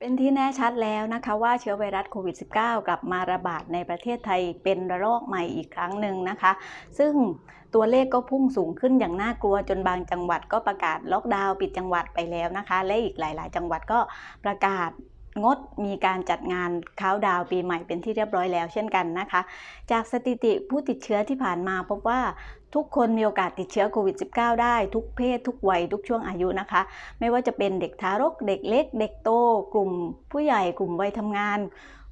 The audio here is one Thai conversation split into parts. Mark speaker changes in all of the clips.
Speaker 1: เป็นที่แน่ชัดแล้วนะคะว่าเชื้อไวรัสโควิด -19 กลับมาระบาดในประเทศไทยเป็นระลอกใหม่อีกครั้งหนึ่งนะคะ ซึ่งตัวเลขก็พุ่งสูงขึ้นอย่างน่ากลัวจนบางจังหวัดก็ประกาศล็อกดาวน์ปิดจังหวัดไปแล้วนะคะ และอีกหลาย ๆ จังหวัดก็ประกาศ งดมีการจัดงานค้าวดาวปีใหม่เป็นที่เรียบร้อยแล้วเช่นกันนะคะ จากสถิติผู้ติดเชื้อที่ผ่านมาพบว่าทุกคนมีโอกาสติดเชื้อโควิด -19 ได้ทุกเพศ ทุกวัย ทุกช่วงอายุนะคะ ไม่ว่าจะเป็นเด็กทารก เด็กเล็ก เด็กโต กลุ่มผู้ใหญ่กลุ่มวัยทำงาน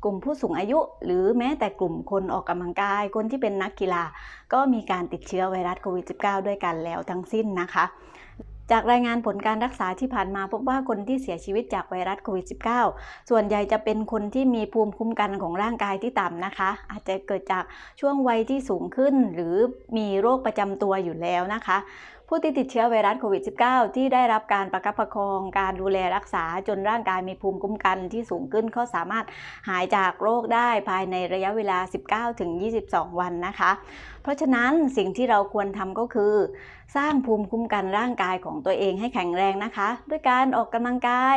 Speaker 1: กลุ่มผู้สูงอายุ หรือแม้แต่กลุ่มคนออกกำลังกาย คนที่เป็นนักกีฬา ก็มีการติดเชื้อไวรัสโควิด -19 ด้วยกันแล้วทั้งสิ้นนะคะ จากรายงานผลการรักษาที่ผ่านมาพบว่าคนที่เสียชีวิตจากไวรัสโควิด -19 ส่วนใหญ่จะเป็นคนที่มีภูมิคุ้มกันของร่างกายที่ต่ำนะคะ อาจจะเกิดจากช่วงวัยที่สูงขึ้น หรือมีโรคประจำตัวอยู่แล้วนะคะผู้ที่ติดเชื้อไวรัสโควิด -19 ที่ได้รับการประคับประคองการดูแลรักษาจนร่างกายมีภูมิคุ้มกันที่สูงขึ้นก็สามารถหายจากโรคได้ภายในระยะเวลา 19-22 วันนะคะ เพราะฉะนั้นสิ่งที่เราควรทำก็คือ สร้างภูมิคุ้มกันร่างกายของตัวเองให้แข็งแรงนะคะ ด้วยการออกกำลังกาย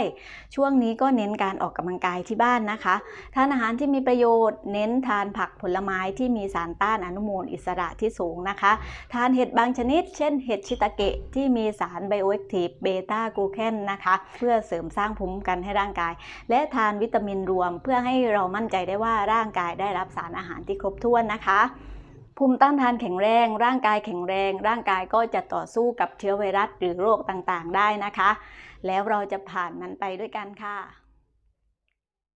Speaker 1: ช่วงนี้ก็เน้นการออกกำลังกายที่บ้านนะคะทานอาหารที่มีประโยชน์ เน้นทานผักผลไม้ที่มีสารต้านอนุมูลอิสระที่สูงนะคะ ทานเห็ดบางชนิด เช่นเห็ดชิตาเกะที่มีสารไบโอแอคทีฟเบต้ากลูแคนนะคะ เพื่อเสริมสร้างภูมิคุ้มกันให้ร่างกาย และทานวิตามินรวม เพื่อให้เรามั่นใจได้ว่าร่างกายได้รับสารอาหารที่ครบถ้วนนะคะภูมิต้านทานแข็งแรง ร่างกายแข็งแรง ร่างกายก็จะต่อสู้กับเชื้อไวรัสหรือโรคต่างๆ ได้นะคะ แล้วเราจะผ่านมันไปด้วยกันค่ะ